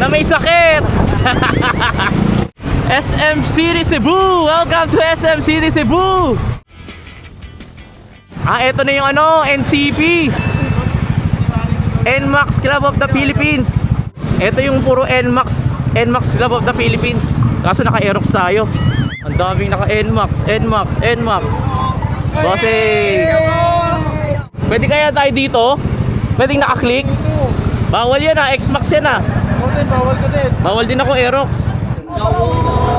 na may sakit. SM City Cebu! Welcome to SM City Cebu! Ah, eto na yung ano, NCP! NMAX Club of the Philippines! Eto yung puro NMAX, NMAX Club of the Philippines. Kaso naka-Aerox tayo. Ang daming naka-NMAX, NMAX, NMAX. Bossing! Eh. Pwede kaya tayo dito? Pwedeng naka-click? Bawal yan ah. ha, XMAX yan ha. Bawal ka din. Bawal din ako Aerox.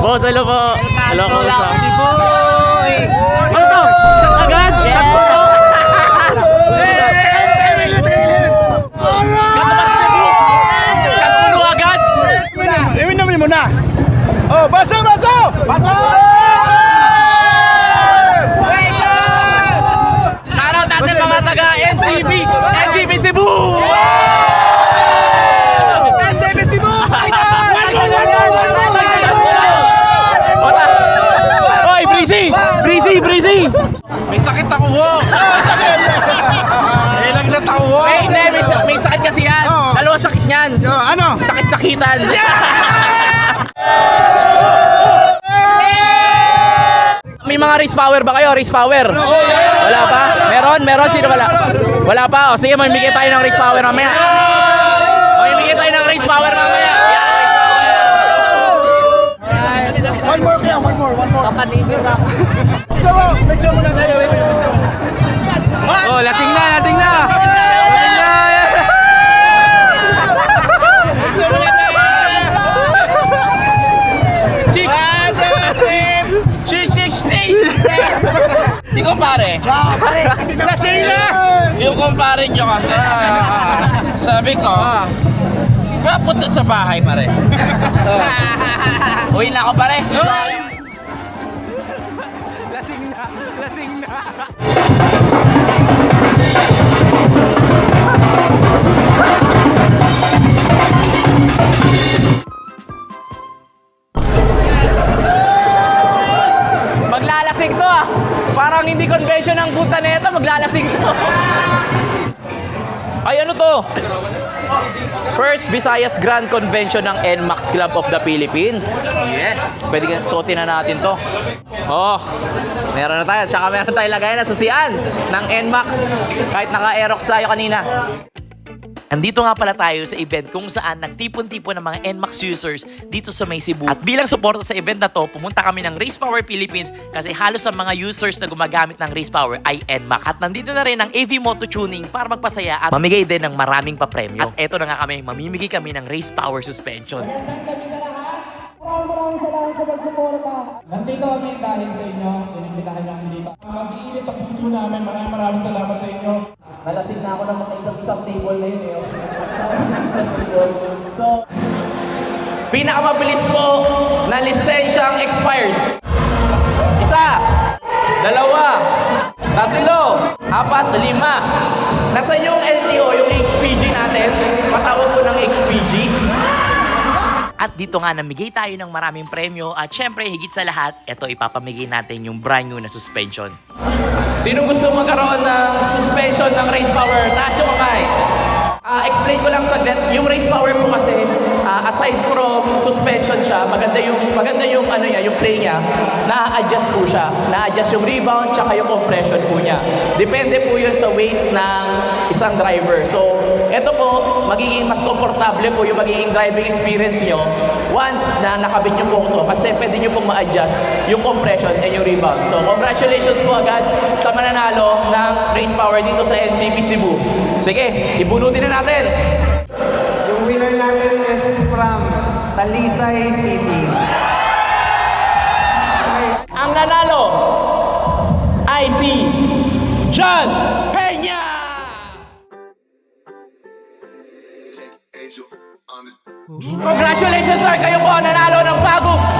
Boss, hello po. Hello po sa... boy! Ano to? Sakit-sakitan. May mga race power ba kayo? Race power? Wala pa? Meron? Meron? Sino wala? Wala pa? O sige, mamimigay tayo ng race power mamaya. Mamimigay tayo ng race power mamaya. Yan, race power. One more kaya, one more, one more. Kapanigil na ako. Medyo muna tayo. Di ko pare. Lasing na! Yung kumpare nyo kasi. Sabi ko, papunta sa bahay pare. Uwi na ako pare. Lasing na, lasing na. Convention ang puta nito, maglalasing to. Ay ano to? First Visayas Grand Convention ng NMAX Club of the Philippines. Yes. Pwede ka suotin na natin to. Oh, meron na tayo. Tsaka meron tayo lagay na susian ng NMAX. Kahit naka-Aerox tayo kanina. Andito nga pala tayo sa event kung saan nagtipon-tipon ng mga NMAX users dito sa May Cebu. At bilang suporta sa event na to, pumunta kami ng Race Power Philippines kasi halos ang mga users na gumagamit ng Race Power ay NMAX. At nandito na rin ang AV Moto Tuning para magpasaya at mamigay din ng maraming papremyo. At eto na nga kami, mamimigay kami ng Race Power Suspension. Nandito kami dahil sa inyo, inimbitahan niyo kami dito. Mag-iinit ang puso namin, maraming maraming salamat sa inyo. Nalasing na ako ng mga isang-isang table na yun eh. Isang table. So, pinakamabilis po na lisensyang expired. Isa, dalawa, tatlo, apat, lima. Nasa yung At dito nga namigay tayo ng maraming premyo at syempre higit sa lahat, eto ipapamigay natin yung brand new na suspension. Sino gusto magkaroon ng suspension ng race power? Taas yung kamay. Ah, explain ko lang saglit. Yung race power po kasi, ah, aside from suspension siya, maganda yung maganda yung ano niya, yung play niya, na-adjust po siya. Na-adjust yung rebound tsaka yung compression po niya. Depende po yun sa weight ng isang driver. So, eto po, magiging mas komportable po yung magiging driving experience nyo once na nakabit nyo po ito kasi pwede nyo pong ma-adjust yung compression and yung rebound. So, congratulations po agad sa mananalo ng race power dito sa NCP Cebu. Sige, ibunutin na natin. Yung winner natin is from Talisay City. Ang nanalo ay si John Peña! Congratulations sir! Kayo po ang nanalo ng bagong